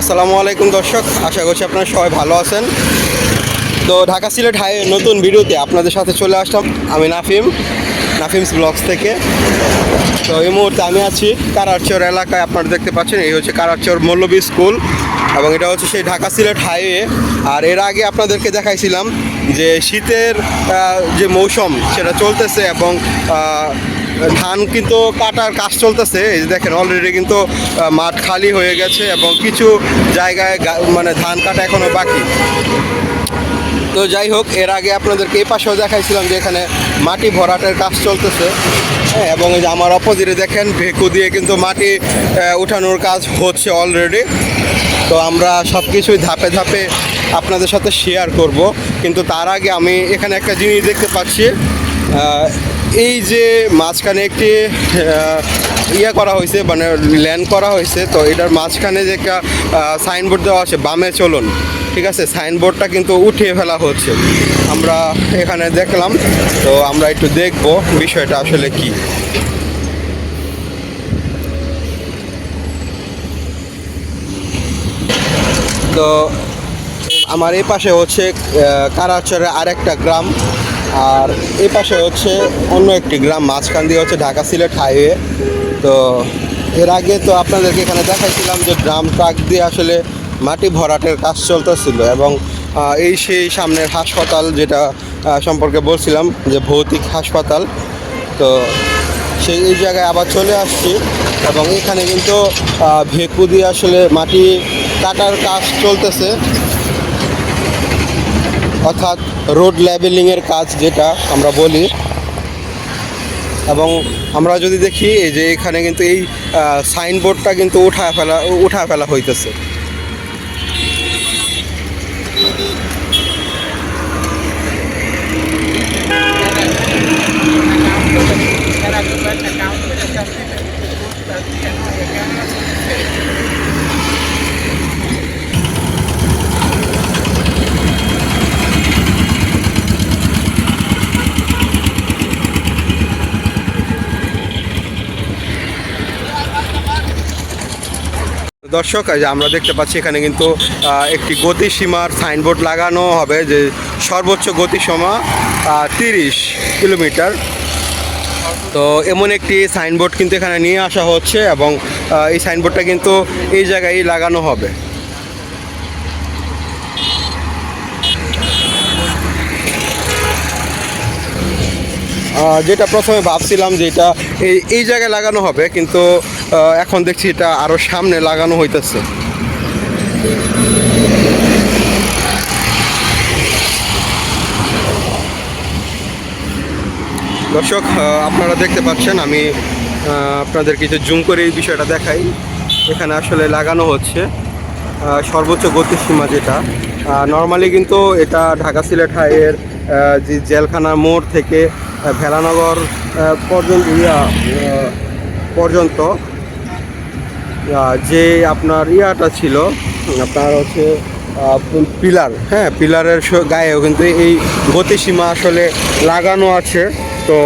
আসসালামু আলাইকুম দর্শক, আশা করছি আপনারা সবাই ভালো আছেন। তো ঢাকা সিলেট হাই নতুন ভিডিওতে আপনাদের সাথে চলে আসলাম, আমি নাফিম, নাফিমস ব্লগস থেকে। তো এই মুহূর্তে আমি আছি কারারচর এলাকায়, আপনারা দেখতে পাচ্ছেন, এই হচ্ছে কারারচর মল্লবী স্কুল এবং এটা হচ্ছে সেই ঢাকা সিলেট হাইওয়ে। আর এর আগে আপনাদেরকে দেখাইছিলাম যে শীতের যে মৌসুম, সেটা চলতেছে এবং ধান কিন্তু কাটার কাজ চলতেছে। এই দেখেন অলরেডি কিন্তু মাঠ খালি হয়ে গেছে এবং কিছু জায়গায় মানে ধান কাটা এখনও বাকি। তো যাই হোক, এর আগে আপনাদেরকে এই পাশেও দেখাইছিলাম যে এখানে মাটি ভরাটের কাজ চলতেছে। হ্যাঁ এবং এই যে আমার অপোজিটে দেখেন, ভেকু দিয়ে কিন্তু মাটি উঠানোর কাজ হচ্ছে অলরেডি তো আমরা সব কিছুই ধাপে ধাপে আপনাদের সাথে শেয়ার করব। কিন্তু তার আগে আমি এখানে একটা জিনিস দেখতে পাচ্ছি। এই যে মাঝখানে একটি ইয়ে করা হয়েছে মানে ল্যান্ড করা হয়েছে, তো এটার মাঝখানে যে একটা সাইনবোর্ড দেওয়া আছে, বামে চলুন, ঠিক আছে? সাইনবোর্ডটা কিন্তু উঠিয়ে ফেলা হচ্ছে। আমরা এখানে দেখলাম, তো আমরা একটু দেখব বিষয়টা আসলে কি। তো আমার এই পাশে হচ্ছে কারাচরের আরেকটা গ্রাম। আর এই পাশে হচ্ছে অন্য একটি গ্রাম, মাঝখান দিয়ে হচ্ছে ঢাকা সিলেট হাইওয়ে। তো এর আগে তো আপনাদেরকে এখানে দেখাইছিলাম যে ড্রাম ট্রাক দিয়ে আসলে মাটি ভরাটের কাজ চলতেছিল এবং এই সেই সামনের হাসপাতাল যেটা সম্পর্কে বলছিলাম যে ভৌতিক হাসপাতাল। তো সেই, এই জায়গায় আবার চলে আসছি এবং এখানে কিন্তু ভেকু দিয়ে আসলে মাটি কাটার কাজ চলতেছে। অর্থাৎ রোড লেভেলিংয়ের কাজ যেটা আমরা বলি। এবং আমরা যদি দেখি যে এখানে কিন্তু এই সাইনবোর্ডটা কিন্তু উঠা ফেলা উঠা ফেলা হইতেছে। দর্শক আমরা দেখতে পাচ্ছি এখানে কিন্তু একটি গতিসীমার সাইনবোর্ড লাগানো হবে, যে সর্বোচ্চ গতিসীমা তিরিশ কিলোমিটার। তো এমন একটি সাইনবোর্ড কিন্তু এখানে নিয়ে আসা হচ্ছে এবং এই সাইনবোর্ডটা কিন্তু এই জায়গায় লাগানো হবে। যেটা প্রথমে ভাবছিলাম যে এটা এই এই জায়গায় লাগানো হবে, কিন্তু এখন দেখছি এটা আরও সামনে লাগানো হইতেছে। দর্শক আপনারা দেখতে পাচ্ছেন, আমি আপনাদের কিছু জুম করে এই বিষয়টা দেখাই। এখানে আসলে লাগানো হচ্ছে সর্বোচ্চ গতিসীমা যেটা। নর্মালি কিন্তু এটা ঢাকা সিলেট হাইয়ের যে জেলখানা মোড় থেকে ভেলানগর পর্যন্ত পর্যন্ত যে আপনার ইয়াটা ছিল, আপনার হচ্ছে পিলার হ্যাঁ পিলারের গায়েও কিন্তু এই গতিসীমা আসলে লাগানো আছে। তো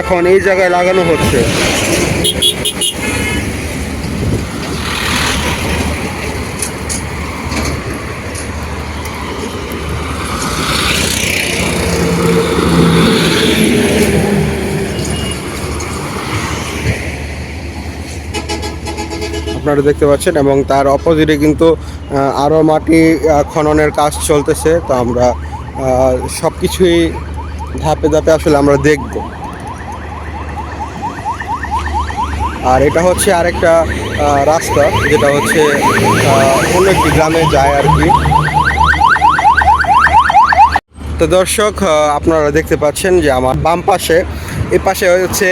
এখন এই জায়গায় লাগানো হচ্ছে। আপনারা দেখতে পাচ্ছেন এবং তার অপোজিটে কিন্তু আরও মাটি খননের কাজ চলতেছে। তো আমরা সব কিছুই ধাপে ধাপে আসলে আমরা দেখব। আর এটা হচ্ছে আরেকটা রাস্তা, যেটা হচ্ছে অন্য একটি গ্রামে যায় আর কি। তো দর্শক আপনারা দেখতে পাচ্ছেন যে আমার বাম পাশে এই পাশে হচ্ছে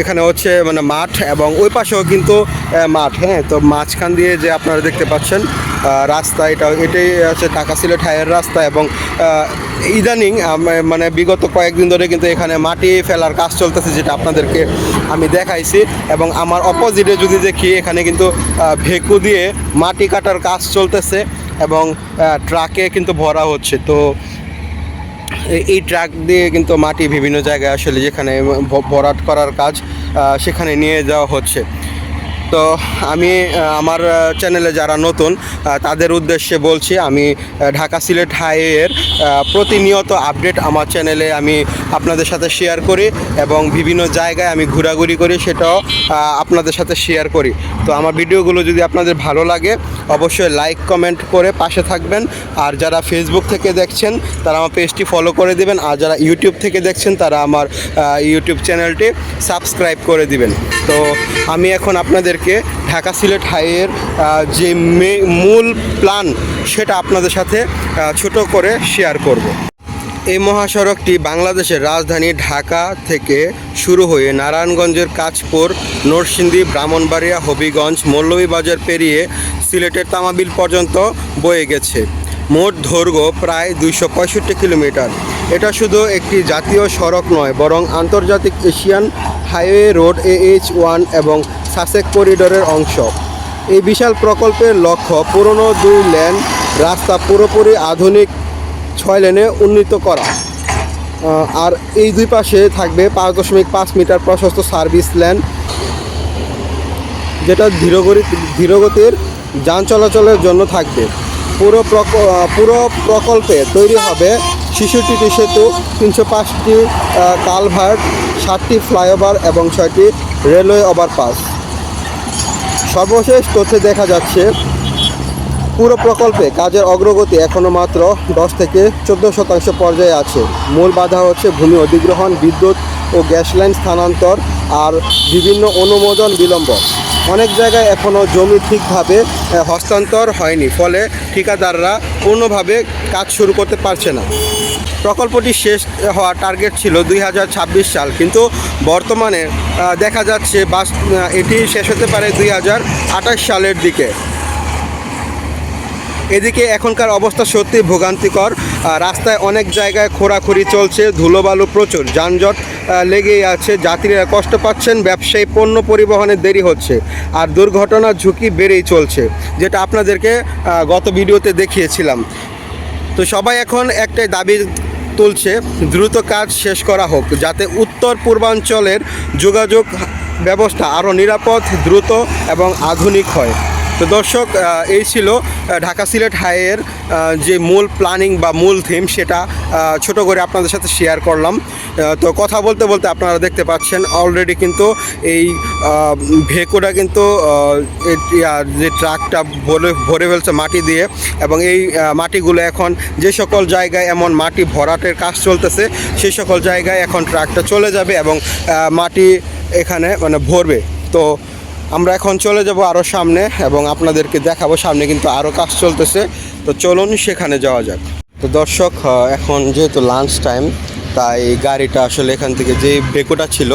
এখানে হচ্ছে মানে মাঠ এবং ওই পাশেও কিন্তু মাঠ হ্যাঁ? তো মাঝখান দিয়ে যে আপনারা দেখতে পাচ্ছেন রাস্তা, এটা এটাই হচ্ছে ঢাকা সিলেট হাইয়ের রাস্তা এবং ইদানিং মানে বিগত কয়েকদিন ধরে কিন্তু এখানে মাটি ফেলার কাজ চলতেছে যেটা আপনাদেরকে আমি দেখাইছি এবং আমার অপোজিটে যদি দেখি, এখানে কিন্তু ভেকু দিয়ে মাটি কাটার কাজ চলতেছে এবং ট্রাকে কিন্তু ভরা হচ্ছে। তো এই- ট্রাক দিয়ে কিন্তু মাটি বিভিন্ন জায়গায় আসলে যেখানে ভরাট করার কাজ সেখানে নিয়ে যাওয়া হচ্ছে। তো আমি আমার চ্যানেলে যারা নতুন তাদের উদ্দেশ্যে বলছি, আমি ঢাকা সিলেট হাইওয়ের প্রতিনিয়ত আপডেট আমার চ্যানেলে আমি আপনাদের সাথে শেয়ার করি এবং বিভিন্ন জায়গায় আমি ঘোরাঘুরি করি, সেটাও আপনাদের সাথে শেয়ার করি। তো আমার ভিডিওগুলো যদি আপনাদের ভালো লাগে, অবশ্যই লাইক কমেন্ট করে পাশে থাকবেন। আর যারা ফেসবুক থেকে দেখছেন, তারা আমার পেজটি ফলো করে দিবেন। আর যারা ইউটিউব থেকে দেখছেন, তারা আমার ইউটিউব চ্যানেলটি সাবস্ক্রাইব করে দিবেন। তো আমি এখন আপনাদেরকে ঢাকা সিলেট হাইয়ের যে মূল প্ল্যান সেটা আপনাদের সাথে ছোট করে শেয়ার করব। এই মহাসড়কটি বাংলাদেশের রাজধানী ঢাকা থেকে শুরু হয়ে নারায়ণগঞ্জের কাঁচপুর, নরসিংদী, ব্রাহ্মণবাড়িয়া, হবিগঞ্জ, মৌলভীবাজার পেরিয়ে সিলেটের তামাবিল পর্যন্ত বয়ে গেছে। মোট দৈর্ঘ্য প্রায় দুইশো পঁয়ষট্টি কিলোমিটার। এটা শুধু একটি জাতীয় সড়ক নয়, বরং আন্তর্জাতিক Asian highway road H one এবং সাসেক করিডোরের অংশ। এই বিশাল প্রকল্পের লক্ষ্য পুরনো দুই লেন রাস্তা পুরোপুরি আধুনিক ছয় লেনে উন্নীত করা। আর এই দুই পাশে থাকবে পাঁচ দশমিক পাঁচ মিটার প্রশস্ত সার্ভিস লেন, যেটা ধীরগতি ধীরগতির যান চলাচলের জন্য থাকবে। পুরো প্রক- পুরো প্রকল্পে তৈরি হবে শিশুটিটি সেতু, তিনশো পাঁচটি কালভার্ট ষাটটি ফ্লাইওভার এবং ছয়টি রেলওয়ে ওভারপাস। সর্বশেষ তথ্যে দেখা যাচ্ছে, পুরো প্রকল্পে কাজের অগ্রগতি এখনও মাত্র দশ থেকে চোদ্দ শতাংশ পর্যায়ে আছে। মূল বাধা হচ্ছে ভূমি অধিগ্রহণ, বিদ্যুৎ ও গ্যাস লাইন স্থানান্তর আর বিভিন্ন অনুমোদন বিলম্ব। অনেক জায়গায় এখনও জমি ঠিকভাবে হস্তান্তর হয়নি, ফলে ঠিকাদাররা পূর্ণভাবে কাজ শুরু করতে পারছে না। প্রকল্পটি শেষ হওয়ার টার্গেট ছিল দুই হাজার ছাব্বিশ সাল, কিন্তু বর্তমানে দেখা যাচ্ছে বাস এটি শেষ হতে পারে দুই হাজার আঠাশ সালের দিকে। এদিকে এখনকার অবস্থা সত্যি ভোগান্তিকর। রাস্তায় অনেক জায়গায় খোরাখুরি চলছে, ধুলোবালু প্রচুর, যানজট লেগেই আছে। যাত্রীরা কষ্ট পাচ্ছেন, ব্যবসায়ী পণ্য পরিবহনে দেরি হচ্ছে আর দুর্ঘটনার ঝুঁকি বেড়েই চলছে, যেটা আপনাদেরকে গত ভিডিওতে দেখিয়েছিলাম। তো সবাই এখন একটাই দাবি তুলছে। দ্রুত কাজ শেষ করা হোক, যাতে উত্তর পূর্বাঞ্চলের যোগাযোগ ব্যবস্থা আরও নিরাপদ, দ্রুত এবং আধুনিক হয়। তো দর্শক এই ছিল ঢাকা সিলেট হাইয়ের যে মূল প্ল্যানিং বা মূল থিম সেটা ছোট করে আপনাদের সাথে শেয়ার করলাম। তো কথা বলতে বলতে আপনারা দেখতে পাচ্ছেন অলরেডি কিন্তু এই ভেকোটা কিন্তু যে ট্রাকটা ভরে ভরে ফেলছে মাটি দিয়ে এবং এই মাটিগুলো এখন যে সকল জায়গায় এমন মাটি ভরাটের কাজ চলতেছে সেই সকল জায়গায় এখন ট্রাকটা চলে যাবে এবং মাটি এখানে মানে ভরবে। তো আমরা এখন চলে যাব আরও সামনে এবং আপনাদেরকে দেখাবো, সামনে কিন্তু আরও কাজ চলতেছে। তো চলুন সেখানে যাওয়া যাক। তো দর্শক এখন যেহেতু লাঞ্চ টাইম তাই গাড়িটা আসলে এখান থেকে যে ভেকুটা ছিল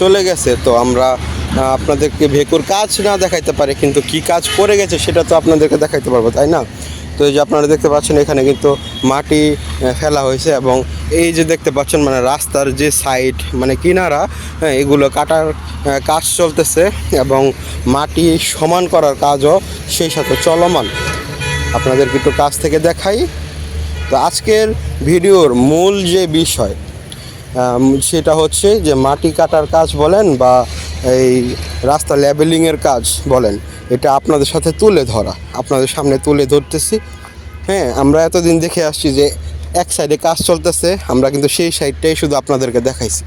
চলে গেছে। তো আমরা আপনাদেরকে ভেকুর কাজ না দেখাইতে পারে, কিন্তু কি কাজ করে গেছে সেটা তো আপনাদেরকে দেখাইতে পারব, তাই না? তো এই যে আপনারা দেখতে পাচ্ছেন এখানে কিন্তু মাটি ফেলা হয়েছে এবং এই যে দেখতে পাচ্ছেন মানে রাস্তার যে সাইড মানে কিনারা হ্যাঁ, এগুলো কাটার কাজ চলতেছে এবং মাটি সমান করার কাজও সেই সাথে চলমান। আপনাদের একটু কাছ থেকে দেখাই। তো আজকের ভিডিওর মূল যে বিষয় সেটা হচ্ছে যে মাটি কাটার কাজ বলেন বা এই রাস্তা লেবেলিংয়ের কাজ বলেন এটা আপনাদের সাথে তুলে ধরা। আপনাদের সামনে তুলে ধরতেছি। হ্যাঁ আমরা এতদিন দেখে আসছি যে এক সাইডে কাজ চলতেছে, আমরা কিন্তু সেই সাইডটাই শুধু আপনাদেরকে দেখাইছি।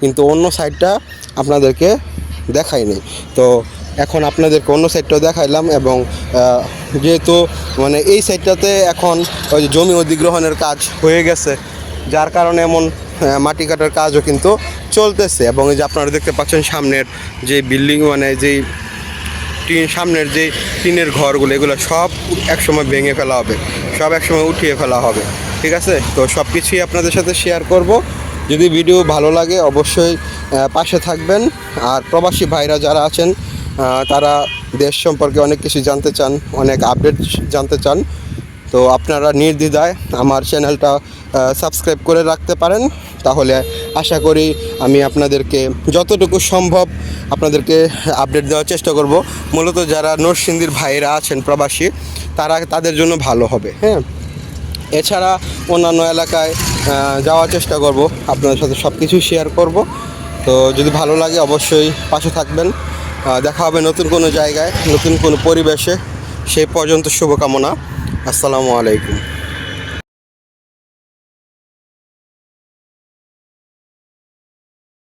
কিন্তু অন্য সাইডটা আপনাদেরকে দেখাইনি। তো এখন আপনাদেরকে অন্য সাইডটাও দেখাইলাম এবং যেহেতু মানে এই সাইডটাতে এখন ওই যে জমি অধিগ্রহণের কাজ হয়ে গেছে, যার কারণে এমন মাটি কাটার কাজও কিন্তু চলতেছে। এবং এই যে আপনারা দেখতে পাচ্ছেন সামনের যে বিল্ডিং মানে যেই টিন সামনের যে টিনের ঘরগুলো, এগুলো সব একসময় ভেঙে ফেলা হবে। সব একসময় উঠিয়ে ফেলা হবে। ঠিক আছে? তো সব কিছুই আপনাদের সাথে শেয়ার করব। যদি ভিডিও ভালো লাগে, অবশ্যই পাশে থাকবেন। আর প্রবাসী ভাইরা যারা আছেন তারা দেশ সম্পর্কে অনেক কিছু জানতে চান, অনেক আপডেট জানতে চান। তো আপনারা নির্দ্বিধায় আমার চ্যানেলটা সাবস্ক্রাইব করে রাখতে পারেন, তাহলে আশা করি আমি আপনাদেরকে যতটুকু সম্ভব আপনাদেরকে আপডেট দেওয়ার চেষ্টা করব। মূলত যারা নরসিংদীর ভাইরা আছেন প্রবাসী, তারা তাদের জন্য ভালো হবে হ্যাঁ? এছাড়া অন্যান্য এলাকায় যাওয়ার চেষ্টা করব, আপনাদের সাথে সব কিছু শেয়ার করব। তো যদি ভালো লাগে অবশ্যই পাশে থাকবেন। দেখা হবে নতুন কোনো জায়গায়, নতুন কোনো পরিবেশে। সেই পর্যন্ত শুভকামনা। আসসালামু আলাইকুম।